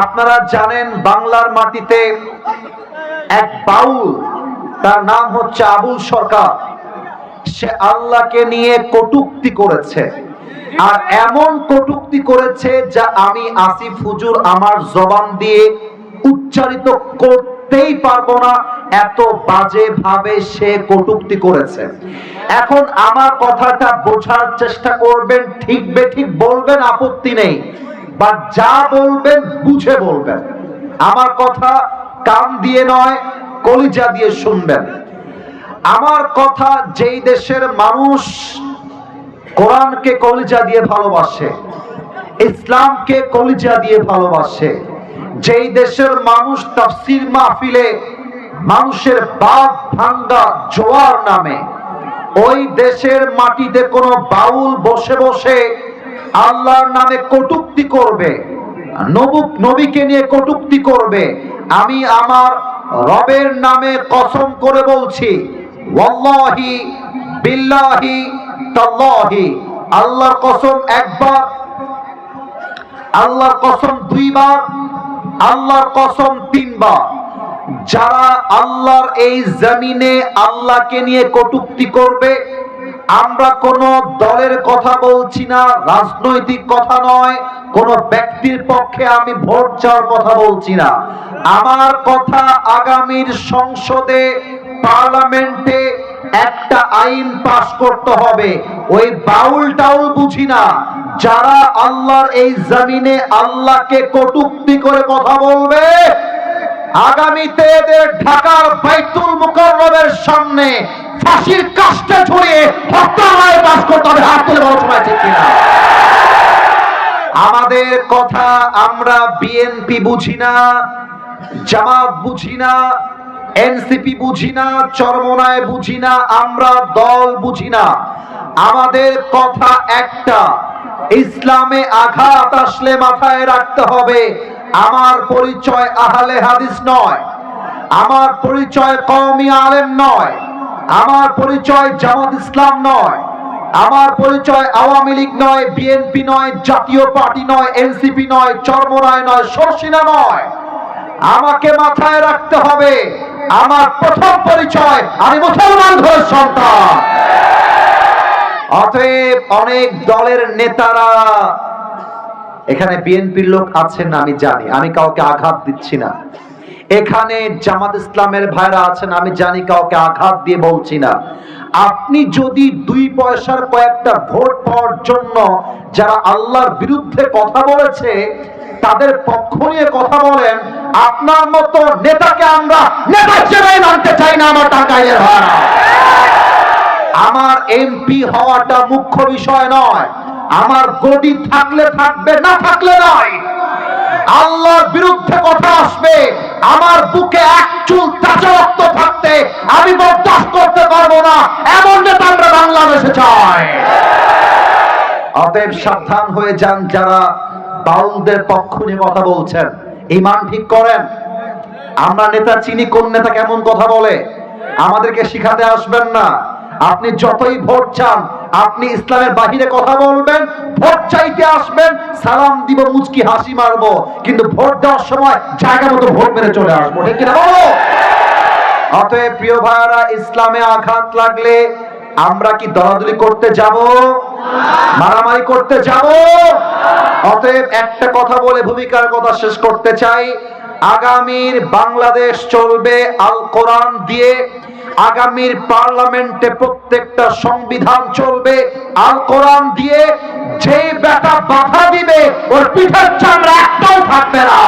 আপনারা জানেন বাংলার মাটিতে এক বাউল, তার নাম হচ্ছে আবুল সরকার। সে আল্লাহকে নিয়ে কটুক্তি করেছে। আর এমন কটুক্তি করেছে যা আমি আসিফ হুজুর আমার জবান দিয়ে উচ্চারিত করতেই পারব না, এত বাজে ভাবে সে কটুক্তি করেছে। এখন আমার কথাটা বোঝার চেষ্টা করবেন, ঠিক বেঠিক বলবেন, আপত্তি নেই। বা যা বলবেন, বুঝে বলবেন। আমার কথা কান দিয়ে নয়, কলিজা দিয়ে শুনবেন। আমার কথা যেই দেশের মানুষ কোরআনকে কলিজা দিয়ে ভালোবাসে, ইসলামকে কলিজা দিয়ে ভালোবাসে, যেই দেশের মানুষ তাফসির মাহফিলে মানুষের বাদ ভাঙ্গা জোয়ার নামে, ওই দেশের মাটিতে কোনো বাউল বসে বসে আল্লাহর নামে কটুক্তি করবে। নবুক নিয়ে কটুক্তি করবে। আমি আমার রবের নামে কসম করে বলছি, ওয়াল্লাহি বিল্লাহি তাল্লাহি। আল্লাহর কসম একবার, আল্লাহর কসম দুইবার, আল্লাহর কসম তিনবার। যারা আল্লাহর এই জমিনে আল্লাহকে নিয়ে কটুক্তি করবে আমরা কোন দলের কথা বলছি না, রাজনৈতিক কথা নয়, কোন ব্যক্তির পক্ষে আমি ভোট চাওয়ার কথা বলছি না। আমার কথা আগামীর সংসদে, পার্লামেন্টে একটা আইন পাশ করতে হবে। ওই বাউল টাউল বুঝি না। যারা আল্লাহর এই জমিনে আল্লাহকে কটুক্তি করে কথা বলবে, আগামীতে এদের ঢাকার বাইতুল মুকাররমের সামনে ফাঁসির কাষ্টে ঝুলিয়ে হত্যালয়ে বাস করতে হবে, হাত তুলে বড় সময় ঠিক কিনা? আমাদের কথা আমরা বিএনপি বুঝি না, জামাত বুঝি না এনসিপি বুঝি না, চরমনায় বুঝি না, আমরা দল বুঝি না। আমাদের কথা একটা, ইসলামে আঘাত আসলে মাথায় রাখতে হবে। আমার পরিচয় আহলে হাদিস নয়, আমার পরিচয় কওমি আলেম নয়। আমার পরিচয় জামাত ইসলাম নয়, আমার পরিচয় আওয়ামী লীগ নয়, বিএনপি নয়, জাতীয় পার্টি নয়, এনসিপি নয় চর্মরায় নয়, সরসিনা নয়। আমাকে মাথায় রাখতে হবে, আমার প্রথম পরিচয় আমি মুসলমান ঘরের সন্তান। অতএব অনেক দলের নেতারা, এখানে বিএনপির লোক আছেন না, আমি জানি, আমি কাউকে আঘাত দিচ্ছি না। এখানে জামাত ইসলামের ভাইরা আছেন, আমি জানি কাউকে আঘাত দিয়ে বলছি না। আপনি যদি দুই পয়সার কয়েকটা ভোট পাওয়ার জন্য যারা আল্লাহর বিরুদ্ধে কথা বলেছে, তাদের পক্ষ নিয়ে কথা বলেন, আপনার মতো নেতাকে আমরা নেতা হিসেবে মানতে চাই না আমার টাকায় ভাড়া। আমার এমপি হওয়াটা মুখ্য বিষয় নয়, আমার গদি থাকলে থাকবে, না থাকলে নয়। আল্লাহর বিরুদ্ধে কথা আসবে, আমার বুকে এক চুল তাজা রক্ত থাকতে আমি বরদাস্ত করতে পারব না এমন নেতা আমরা বাংলাদেশে চাই। অতএব সাবধান হয়ে যান যারা বাউলদের পক্ষ নিয়ে কথা বলছেন। ইমান ঠিক করেন? আমরা নেতা চিনি, কোন নেতা কেমন কথা বলে? আমাদেরকে শিখাতে আসবেন না। আপনি যতই ভোট চান আপনি ইসলামের বাহিরে কথা বলবেন, ভোট চাইতে আসবেন, সালাম দিব, মুচকি হাসি মারবো, কিন্তু ভোট দেওয়ার সময় জায়গা মতো ভোট মেরে চলে আসব, ঠিক কিনা বলো? অতএব প্রিয় ভাইয়ারা, ইসলামে আঘাত লাগলে আমরা কি দলাদলি করতে যাব? মারামারি করতে যাব? অতএব একটা কথা বলে ভূমিকার কথা শেষ করতে চাই। আগামীর বাংলাদেশ চলবে আল কোরআন দিয়ে। আগামীর পার্লামেন্টে প্রত্যেকটা সংবিধান চলবে, আল কোরআন দিয়ে যে বেটা বাধা দিবে, ওর পিঠের চামড়া একটাও থাকবে না।